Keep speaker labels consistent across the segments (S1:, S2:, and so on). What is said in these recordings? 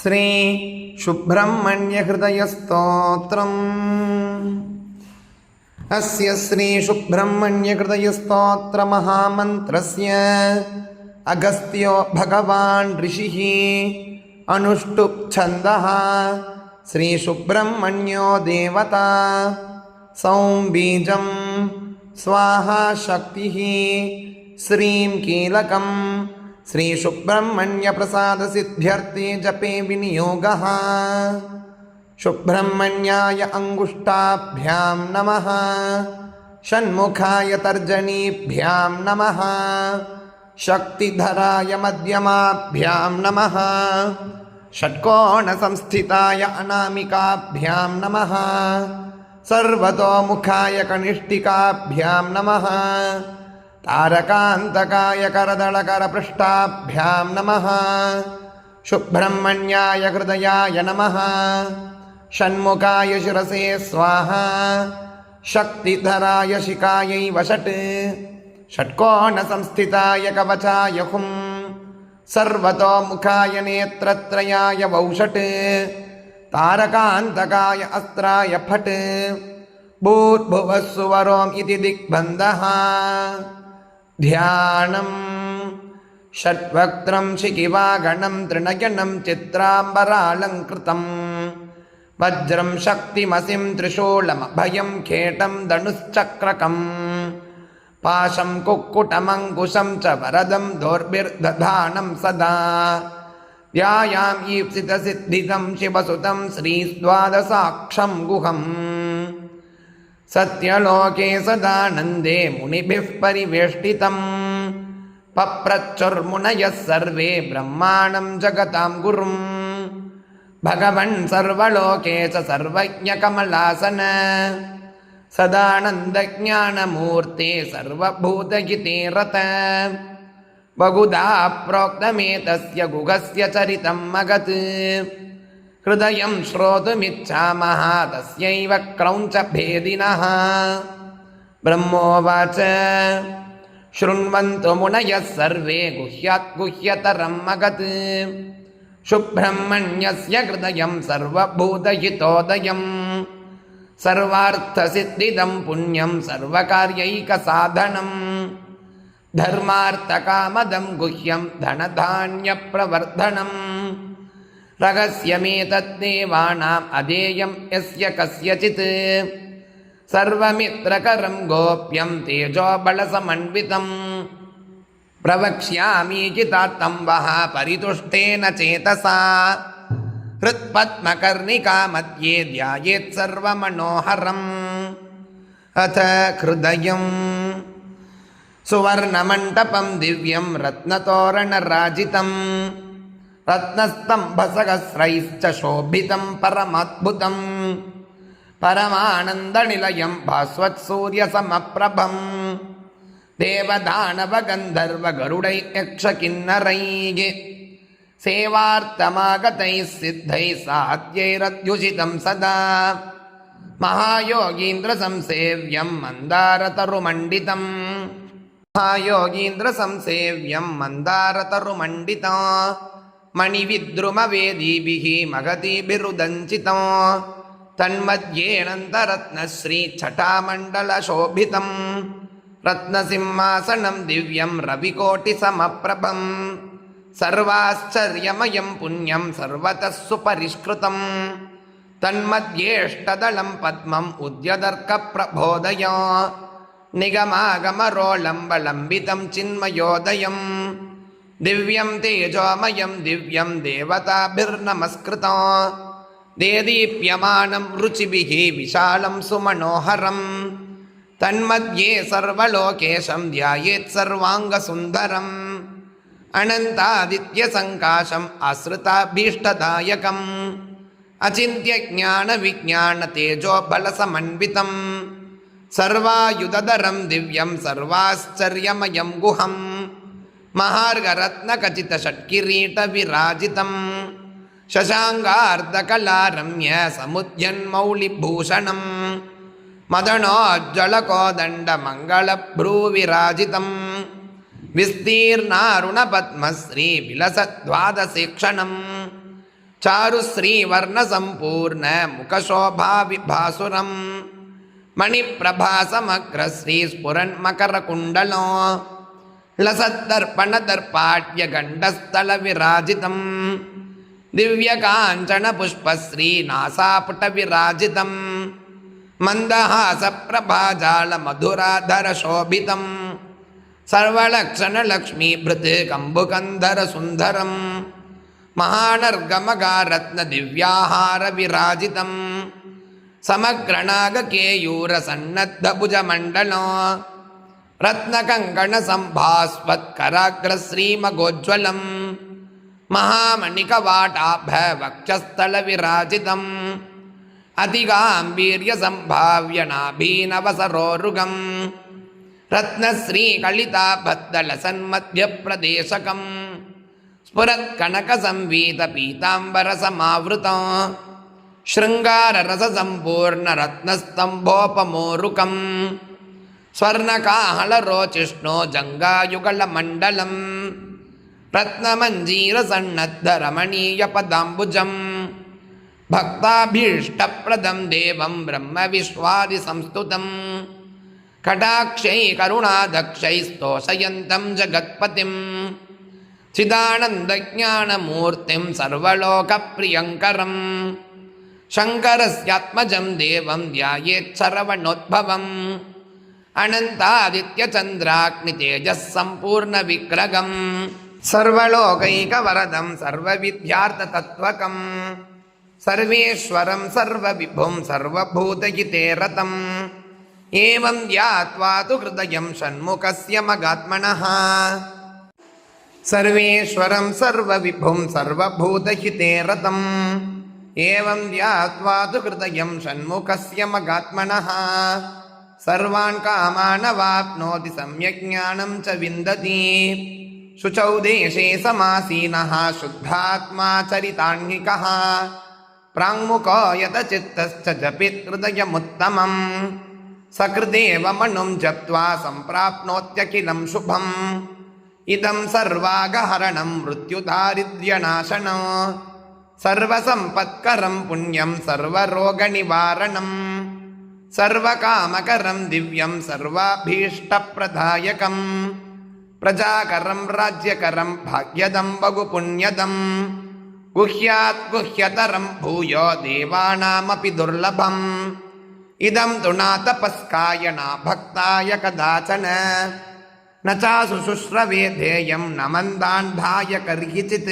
S1: श्रीसुब्रह्मण्यहृदयस्तोत्रम् अस्य श्रीसुब्रह्मण्यकृतयस्तोत्रमहामन्त्रस्य अगस्त्यो भगवान् ऋषिः अनुष्टुछन्दः श्री सुब्रह्मण्यो देवता सौं बीजं स्वाहा शक्तिः श्रीं कीलकम् श्रीसुब्रह्मण्यप्रसादसिद्ध्यर्थे जपे विनियोगः। सुब्रह्मण्याय अङ्गुष्ठाभ्यां नमः। षण्मुखाय तर्जनीभ्यां नमः। शक्तिधराय मध्यमाभ्यां नमः। षट्कोणसंस्थिताय अनामिकाभ्यां नमः। सर्वतोमुखाय कनिष्ठिकाभ्यां नमः तारकान्तकाय करदलकरपृष्ठाभ्यां नमः। शुब्रह्मण्याय हृदयाय नमः। षण्मुखाय शिरसे स्वाहा। शक्तिधराय शिखायै वषट्। षट्कोणसंस्थिताय कवचाय हुं। सर्वतोमुखाय नेत्रत्रयाय वौषट्। तारकान्तकाय अस्त्राय फट्। भूर्भुवः सुवरोम् इति दिग्बन्धः ध्यानम् षट्वक्त्रं शिखिवागणं त्रिनयनं चित्राम्बरालङ्कृतं वज्रं शक्तिमसिं त्रिशूलमभयं खेटं धनुश्चक्रकं पाशं कुक्कुटमङ्कुशं च वरदं दोर्भिर्दधानं सदा ध्यायाम् ईप्सितसिद्धितं शिवसुतं श्रीस्वादसाक्षं गुहम् सत्यलोके सदानन्दे मुनिभिः परिवेष्टितं पप्रच्छुर्मुनयः सर्वे ब्रह्माणं जगतां गुरुं भगवन् सर्वलोके च सर्वज्ञकमलासन सदानन्दज्ञानमूर्ते सर्वभूतगिते रत बहुधा प्रोक्तमेतस्य गुहस्य चरितम् मगत् ஹிருதயம் ஸ்ரோதுமிச்சாமஹ தஸ்யைவ கிரௌஞ்ச பேதினஹ பிரம்மோவாச்ச शृण्वन्तु मुनयः सर्वे गुह्यात् गुह्यतरं मगत् शुभ्रह्मण्यस्य हृदयं सर्वभूतहितोदयं सर्वार्थसिद्धिदं पुण्यं सर्वकार्यैकसाधनं धर्मार्थकामदं गुह्यं धनधान्यप्रवर्धनम् रहस्यमेतद्देवानाम् अधेयं यस्य कस्यचित् सर्वमित्रकरं गोप्यं तेजोबलसमन्वितं प्रवक्ष्यामि चितात्तं वः परितुष्टेन चेतसा हृत्पद्मकर्णिकामध्ये ध्यायेत् सर्वमनोहरम् अथ हृदयं सुवर्णमण्डपं दिव्यं रत्नतोरणराजितम् ரத்னஸ்தம்பசகஸ்ரைश्च शोभितं परमद्भुतं परमानन्दनिलयं भास्वत् सूर्यसमप्रभं देवदानवगन्धर्वगरुडैः यक्षकिन्नरैः सेवार्थमागतैः सिद्धैः साध्यैरत्युषितं सदा महायोगीन्द्रसंसेव्यं मन्दारतरुमण्डितम् महायोगीन्द्रसंसेव्यं मन्दारतरुमण्डिता मणिविद्रुमवेदीभिः महतीभिरुदञ्चितं तन्मध्येऽनन्तरत्नश्रीछटामण्डलशोभितं रत्नसिंहासनं दिव्यं रविकोटिसमप्रभं सर्वाश्चर्यमयं पुण्यं सर्वतः सुपरिष्कृतं तन्मध्येष्टदलं पद्मम् उद्यदर्कप्रबोधय निगमागमरोलम्बलम्बितं चिन्मयोदयम् दिव्यं तेजोमयं दिव्यं देवताभिर्नमस्कृतं देदीप्यमानं रुचिभिः विशालं सुमनोहरं तन्मध्ये सर्वलोकेशं ध्यायेत् सर्वाङ्गसुन्दरम् अनन्तादित्यसङ्काशम् आश्रिताभीष्टदायकम् अचिन्त्यज्ञानविज्ञानतेजोबलसमन्वितं सर्वायुधरं दिव्यं सर्वाश्चर्यमयं गुहम् महार्घरत्नखचितषट्किरीटविराजितं शशाङ्गार्धकलारम्य समुद्यन्मौलिभूषणं मदनोज्ज्वलकोदण्डमङ्गलभ्रूविराजितं विस्तीर्णारुणपद्मश्रीविलसद्वादशीक्षणं चारुश्रीवर्णसम्पूर्णमुखशोभाविभासुरं मणिप्रभासमग्रश्रीस्फुरन्मकरकुण्डलो लसद्दर्पणदर्पाट्यगण्डस्थलविराजितं दिव्यकाञ्चनपुष्पश्रीनासापुटविराजितं मन्दहासप्रभाजालमधुराधरशोभितं सर्वलक्षणलक्ष्मीभृत् कम्बुकन्धरसुन्दरं महानर्गमगारत्नदिव्याहारविराजितं समग्रणागकेयूरसन्नद्धभुजमण्डलो रत्नकङ्कणसम्भास्वत्कराग्रश्रीमगोज्ज्वलं महामणिकवाटाभवक्षस्थलविराजितम् अतिगाम्बीर्यसम्भाव्यनाभीनवसरोरुगं रत्नश्रीकलिताभद्दलसन्मध्यप्रदेशकं स्फुरत्कनकसंवीतपीताम्बरसमावृतं शृङ्गाररससम्पूर्णरत्नस्तम्भोपमोरुकम् ஸ்வர்ணகாஹலரோச்சிஷ்ணோ ஜங்காயுகலமண்டலம் ரத்னமஞ்சீரசன்னத்தரமணீயபதாம்புஜம் பக்தாபீஷ்டப்பிரதம் தேவம் பிரம்ம விஸ்வாதி சம்ஸ்துதம் கடாட்சை கருணாதக்ஷை ஸ்தோஷயந்தம் ஜகத்பதிம் சிதானந்தஜானமூர்த்திம் சர்வலோகப்பிரியங்கரம் சங்கரஸ்யாத்மஜம் தேவம் தியாயேச்சரவணோத்பவம் अनन्तादित्यचन्द्राग्नि तेजः सम्पूर्णविग्रगम् सर्वलोकैकवरदं सर्वविद्यार्थतत्त्वकं सर्वेश्वरं सर्वविभुं सर्वभूतयिते रतम् एवं ध्यात्वा तु हृदयं षण्मुखस्य मगात्मनः सर्वेश्वरं सर्वविभुं सर्वभूतहिते रतम् एवं ध्यात्वा तु हृदयं षण्मुखस्य मगात्मनः सर्वान् कामानवाप्नोति सम्यक्ज्ञानं च विन्दति शुचौ देशे समासीनः शुद्धात्मा चरितान्विकः प्राङ्मुखो यतचित्तश्च हृदयमुत्तमम् सकृदेव मनुं जप्त्वा सम्प्राप्नोत्यखिलं शुभम् इदं सर्वागहरणं मृत्युदारिद्र्यनाशनं सर्वसम्पत्करं पुण्यं सर्वरोगनिवारणम् சர்வகாமகரம் திவ்யம் சர்வாபீஷ்டப்பிரதாயகம் பிரஜாகரம் ராஜ்யகரம் பாக்யதம் பகு புண்ணியதம் குஹ்யாத் குஹ்யதரம் பூயோ தேவானாமபி துர்லபம் இதம் துணா தபஸ்காயனா பக்தாய கதாச்சன நச்சாசு சுஸ்ரவே தேயம் நமந்தாண்டாய கர்ஹிச்சித்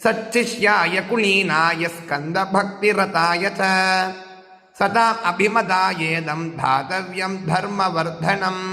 S1: சச்சிஷ்யாய குலீனாய ஸ்கந்த பக்திரதாய ச சதாம் அபிமதாயேதம் தாதவியம் தர்மவர்தனம்.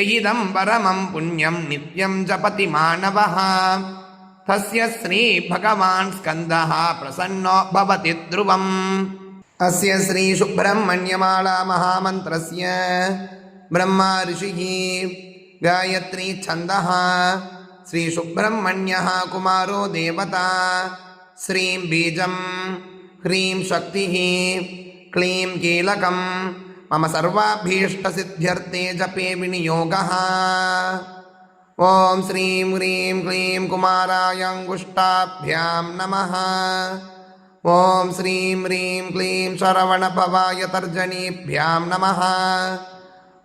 S1: எயிதம் பரமம் புண்ணியம் நித்யம் ஜபதி மாணவா தஸ்ய ஸ்ரீ பகவான் ஸ்கந்தா பிரசன்னோ பவதி த்ருவம். அஸ்ய ஸ்ரீ சுப்பிரமணியமாலா மகாமந்திரஸ்ய. பிரம்மா ரிஷிஹி காயத்ரி சந்தः श्रीसुब्रह्मण्यः कुमारो देवता श्रीं बीजं ह्रीं शक्तिः క్లీం కీలకం మమ సర్వాభీష్టసిద్ధ్యర్థే జపే వినియోగ ఓం శ్రీం హ్రీం క్లీం కుమారాయంగుష్టాభ్యాం నమ ఓం శ్రీం హ్రీం క్లీం శరవణభవాయ తర్జనీభ్యాం నమ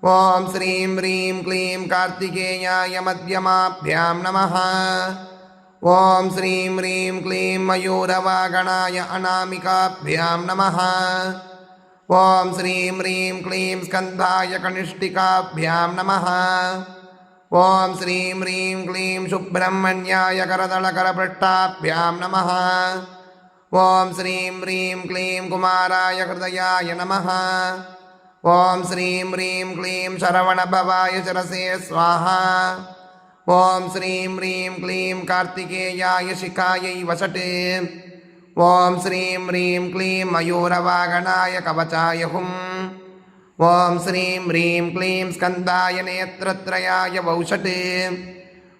S1: ఓం శ్రీం హ్రీం క్లీం కార్తికేయాయ మధ్యమాభ్యాం నమ ఓం శ్రీం హ్రీం క్లీం మయూరవాగణాయ అనామికాభ్యాం నమ ఓం శ్రీం హ్రీం క్లీం స్కంధాయ కనిష్ఠికాభ్యాం నమ. ఓం శ్రీం హ్రీం క్లీం సుబ్రహ్మణ్యాయ కరదళకరపృష్టాభ్యాం నమ. ఓం శ్రీం హ్రీం క్లీం కుమారాయ హృదయాయ నమ. ఓం శ్రీం హ్రీం క్లీం శరవణభవాయ శరసే స్వాహ. ఓం శ్రీం హ్రీం క్లీం కార్తికేయాయ శిఖాయై వసటే ஓம் ஸ்ரீம் ஹ்ரீம் க்ளீம் மயூரவாகனாய கவச்சாய ஹும் ஓம் ஸ்ரீம் ஹ்ரீம் க்ளீம் ஸ்கந்தாய நேத்திரத்ரயாய வௌஷட்டு.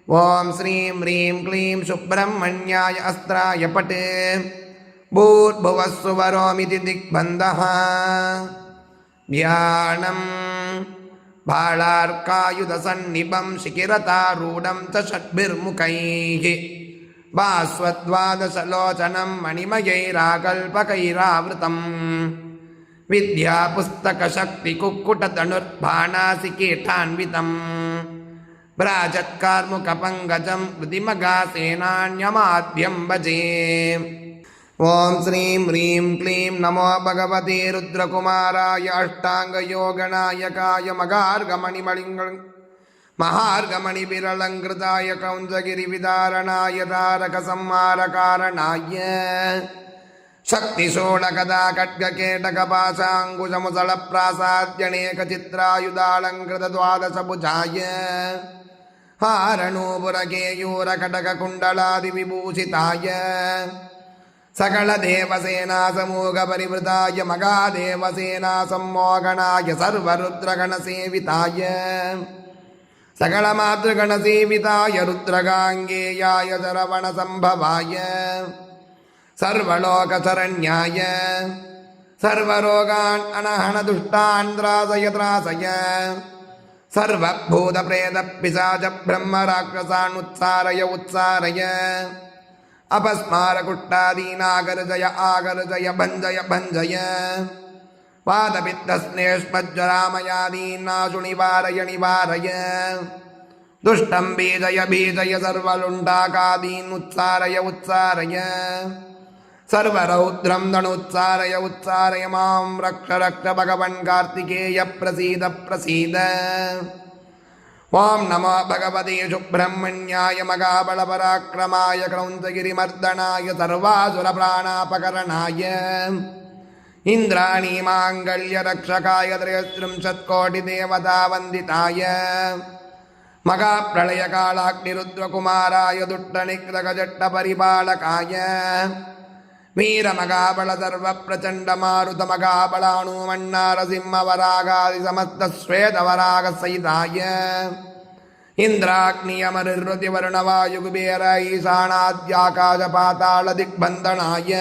S1: ஓம் ஸ்ரீம் ஹ்ரீம் க்ளீம் சுப்பிரமணியாய அஸ்திராய பட்டு. பூர்புவஸ்வரோமிதி திக்பந்தः ध्यानं भालार्कायुधसन्निभं शिखिरतारूढं च षड्भिर्मुखैः भास्वद्वादशलोचनं मणिमयैराकल्पकैरावृतम् विद्यापुस्तकशक्तिकुक्कुटतनुर्भाणासिकेठान्वितम् भ्राजत्कार्मुकपङ्कजं हृदिमगासेनान्यमाद्यं भजे ॐ श्रीं ह्रीं क्लीं नमो भगवते रुद्रकुमाराय अष्टाङ्गयोगनायकाय मगार्गमणिमलिङ्ग महार्गमणि विरलङ्कृताय कौञ्जगिरिविदारणाय तारकसंहारकारणाय शक्तिशोणकदा खड्गकेटकपाशाङ्कुशमुसलप्रासाद्यनेकचित्रायुधालङ्कृतद्वादशभुजाय हारणूपुरकेयूरकटककुण्डलादिविभूषिताय सकलदेवसेनासमूगपरिवृताय मगादेवसेनासम्मोगणाय सर्वरुद्रगणसेविताय सकलमातृगणसेविताय रुद्रगाङ्गेयाय सरवणसम्भवाय सर्वलोकशरण्याय सर्वरोगान् अनहणदुष्टान् त्रासय त्रासय सर्वभूतप्रेतपिशाचब्रह्मराक्षसानुत्सारय उत्सारय अपस्मारकुट्टादीनागर्जय आगर्जय भञ्जय भञ्जय पादपित्तस्नेष्मज्जरामयादीन्नाशु निवारय निवारय दुष्टं बीजय बीजय सर्वलुण्डाकादीनुत्सारय उत्सारय सर्वरौद्रं दणुत्सारय उत्सारय मां रक्ष रक्ष भगवन् कार्तिकेय प्रसीद प्रसीद ॐ नमो भगवते सुब्रह्मण्याय मगाबलपराक्रमाय क्रौन्तगिरिमर्दनाय सर्वासुरप्राणापकरणाय இந்திராணி மாங்கல்ய ரக்ஷகாய திரயஸ்ரிம்சத்கோடி தேவதா வந்திதாய மகாப்பிரளயகாலாக்னிருத்வகுமாராய துட்டணிகிரகஜட்டபரிபாலகாய वीरमगाबलसर्वप्रचण्डमारुतमगाबलानूमन्नारसिंहवरागादिसमस्तश्वेतवरागसहिताय इन्द्राग्नियमनिर्वृतिवर्णवायुकुबेर ईशानाद्याकाशपातालदिग्बन्धनाय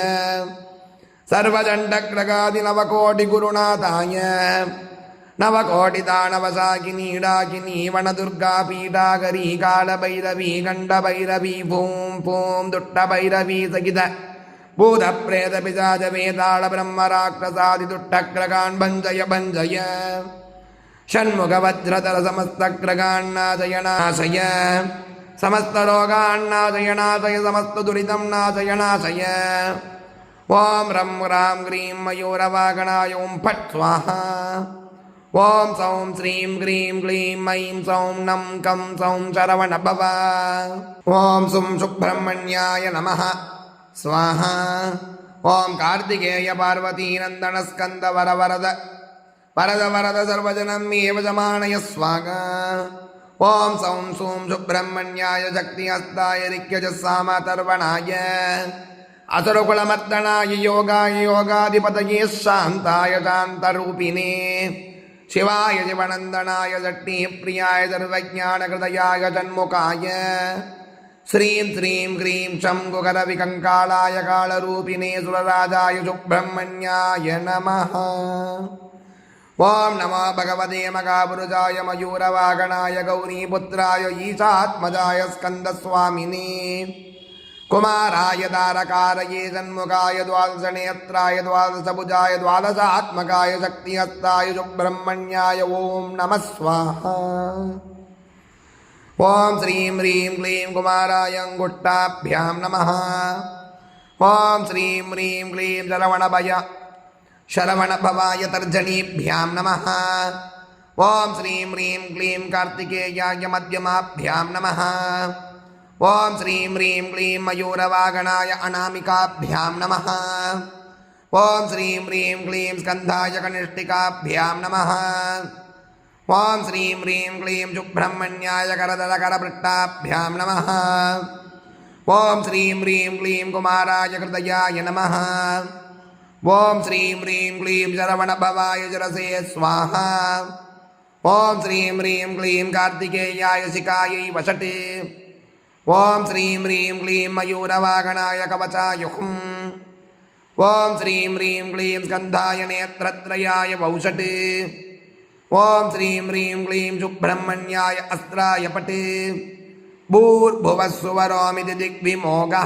S1: सर्वचण्डक्रगादिनवकोटिगुरुनाथाय नवकोटिदानवसाकिनीडाकिनी वनदुर्गा पीडाकरी कालभैरवी खण्डभैरवी भूं पूं दुट्टभैरवी सगित भूतप्रेतपिशाचवेताळब्रह्मराक्षसादिदुट्टक्रगान् भञ्जय भञ्जय षण्मुखवज्रतरसमस्तक्रगान्नाशयनाशय समस्तरोगान्नाशयनाशय समस्तदुरितं नाशयनाशय ஓம் ரம் ராம் கிரீம் மயூரவாகனாய் ஓம் பட் ஸ்வாஹா ஓம் சௌம் ஸ்ரீம் கிரீம் க்ளீம் ஐம் சௌம் நம் கம் சௌம் சரவணபவ ஓம் சும் சுப்பிரமணியாய நம ஸ்வாஹா. ஓம் கார்த்திகேய பார்வதீநந்தனஸ்கந்த வர வரத வரத வரத சர்வஜனம் ஏவஜமானய ஸ்வாகா ஓம் சௌம் சூம் சுப்பிரமணியாய சக்தி ஹஸ்தாய ரிக்கஜ சாமதர்வணாய असुरकुलमर्दनाय योगाय योगाधिपतये शान्ताय शान्तरूपिणे शिवाय शिवनन्दनाय जट्टीप्रियाय सर्वज्ञानकृतयाय तन्मुखाय श्रीं श्रीं ह्रीं शं गुकरविकङ्कालाय कालरूपिणे सुरराजाय सुब्रह्मण्याय नमः ॐ नमो भगवते मगापुरुषाय मयूरवागणाय गौरीपुत्राय ईशात्मजाय स्कन्दस्वामिने कुमाराय तारकारये षण्मुखाय द्वादशनेत्राय, द्वादशभुजाय, द्वादशात्मकाय शक्तिहस्ताय सुब्रह्मण्याय ॐ नमः स्वाहा। ॐ श्रीं ह्रीं क्लीं कुमाराय अङ्गुष्ठाभ्यां नमः। ॐ श्रीं ह्रीं क्लीं शरवणभय, शरवणभवाय तर्जनीभ्यां नमः। ॐ श्रीं ह्रीं क्लीं कार्तिकेयाय मध्यमाभ्यां नमः। ॐ श्रीं ह्रीं क्लीं मयूरवागणाय अनामिकाभ्यां नमः। ॐ श्रीं ह्रीं क्लीं स्कन्धाय कनिष्ठिकाभ्यां नमः। ॐ श्रीं ह्रीं क्लीं सुब्रह्मण्याय करदलकरपृष्ठाभ्यां नमः। ॐ श्रीं ह्रीं क्लीं कुमाराय हृदयाय नमः। ॐ श्रीं ह्रीं क्लीं शरवणभवाय जरसे स्वाहा। ॐ श्रीं ह्रीं क्लीं कार्तिकेयाय शिखायै वषटे। ஓம் ஸ்ரீம் ஹ்ரீம் க்ளீம் மயூரவாகனாய கவச்சாயுகும் ஓம் ஸ்ரீம் ஹ்ரீம் க்ளீம் ஸ்கந்தாய நேத்திரத்ரயாய வௌஷட்டு. ஓம் ஸ்ரீம் ஹ்ரீம் க்ளீம் சுப்பிரமணியாய அஸ்திராய பட்டு. பூர்புவசுவரோமிதி திக்விமோகா.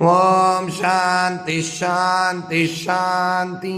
S1: ஓம் சாந்தி ஷாந்தி ஷாந்தி